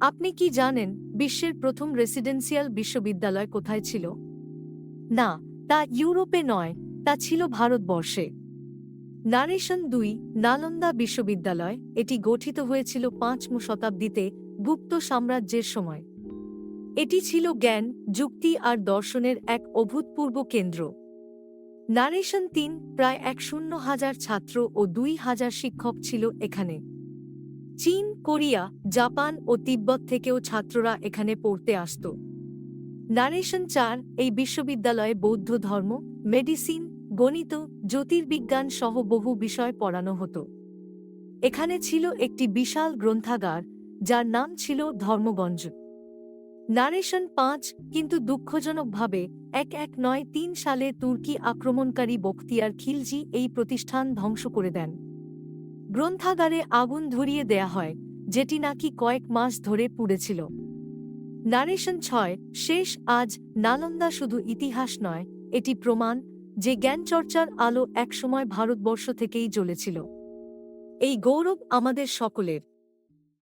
আপনি কি জানেন বিশ্বের প্রথম রেসিডেন্সিয়াল বিশ্ববিদ্যালয় কোথায় ছিল? না, তা ইউরোপে নয়, তা ছিল ভারতবর্ষে। নারেশন দুই, নালন্দা বিশ্ববিদ্যালয়, এটি গঠিত হয়েছিল পাঁচম শতাব্দীতে গুপ্ত সাম্রাজ্যের সময়। এটি ছিল জ্ঞান, যুক্তি আর দর্শনের এক অভূতপূর্ব কেন্দ্র। নারেশন তিন, প্রায় এক শূন্য হাজার ছাত্র ও দুই হাজার শিক্ষক ছিল এখানে। চীন, কোরিয়া, জাপান ও তিব্বত থেকেও ছাত্ররা এখানে পড়তে আসত। নারেশন চার, এই বিশ্ববিদ্যালয়ে বৌদ্ধ ধর্ম মেডিসিন গণিত, জ্যোতির্বিজ্ঞান সহ বহু বিষয় পড়ানো হতো। এখানে ছিল একটি বিশাল গ্রন্থাগার, যার নাম ছিল ধর্মগঞ্জ। নারেশন পাঁচ, কিন্তু দুঃখজনকভাবে, এক এক নয় তিন সালে তুর্কি আক্রমণকারী বখতিয়ার খিলজি এই প্রতিষ্ঠান ধ্বংস করে দেন। গ্রন্থাগারে আগুন ধরিয়ে দেয়া হয়, যেটি নাকি কয়েক মাস ধরে পুড়েছিল। নারেশন ছয়, শেষ আজ, নালন্দা শুধু ইতিহাস নয়, এটি প্রমাণ যে জ্ঞানচর্চার আলো একসময় ভারতবর্ষ থেকেই জ্বলেছিল। এই গৌরব আমাদের সকলের।